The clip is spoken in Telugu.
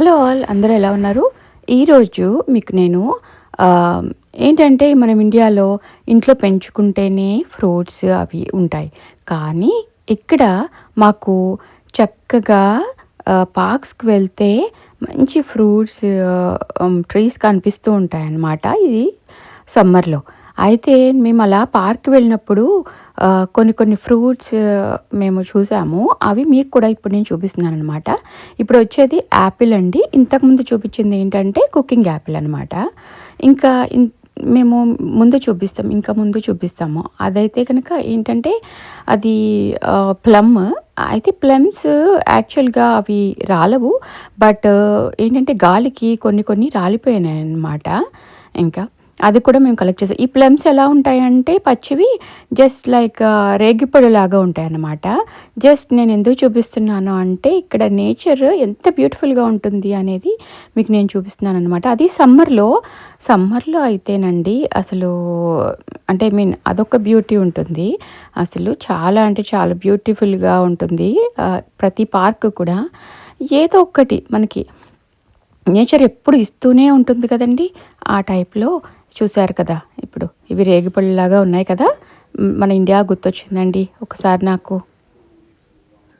హలో ఆల్ అందరూ ఎలా ఉన్నారు? ఈరోజు మీకు నేను ఏంటంటే మనం ఇండియాలో ఇంట్లో పెంచుకుంటేనే ఫ్రూట్స్ అవి ఉంటాయి. కానీ ఇక్కడ మాకు చక్కగా పార్క్స్కి వెళ్తే మంచి ఫ్రూట్స్ ట్రీస్ కనిపిస్తూ ఉంటాయన్నమాట. ఇది సమ్మర్లో. అయితే మేము అలా పార్క్ వెళ్ళినప్పుడు కొన్ని కొన్ని ఫ్రూట్స్ మేము చూసాము. అవి మీకు కూడా ఇప్పుడు నేను చూపిస్తున్నాను అనమాట ఇప్పుడు వచ్చేది యాపిల్ అండి. ఇంతకుముందు చూపించింది ఏంటంటే కుకింగ్ యాపిల్ అనమాట ఇంకా మేము ముందు చూపిస్తాం ఇంకా ముందు చూపిస్తాము. అదైతే కనుక ఏంటంటే అది ప్లమ్. అయితే ప్లమ్స్ యాక్చువల్గా అవి రాలవు. బట్ ఏంటంటే గాలికి కొన్ని కొన్ని రాలిపోయినాయి అన్నమాట ఇంకా అది కూడా మేము కలెక్ట్ చేసాం. ఈ ప్లమ్స్ ఎలా ఉంటాయంటే పచ్చివి జస్ట్ లైక్ uh, రేగిపొడి లాగా ఉంటాయి అన్నమాట జస్ట్ నేను ఎందుకు చూపిస్తున్నాను అంటే ఇక్కడ నేచర్ ఎంత బ్యూటిఫుల్గా ఉంటుంది అనేది మీకు నేను చూపిస్తున్నాను అనమాట అది సమ్మర్లో సమ్మర్లో అయితేనండి అసలు అంటే ఐ మీన్ అదొక బ్యూటీ ఉంటుంది. అసలు చాలా అంటే చాలా బ్యూటిఫుల్గా ఉంటుంది. ప్రతి పార్క్ కూడా. ఏదో ఒక్కటి మనకి నేచర్ ఎప్పుడు ఇస్తూనే ఉంటుంది కదండి ఆ టైప్లో చూశారు కదా. ఇప్పుడు ఇవి రేగిపళ్ళలాగా ఉన్నాయి కదా. మన ఇండియా గుర్తొచ్చిందండి. ఒకసారి నాకు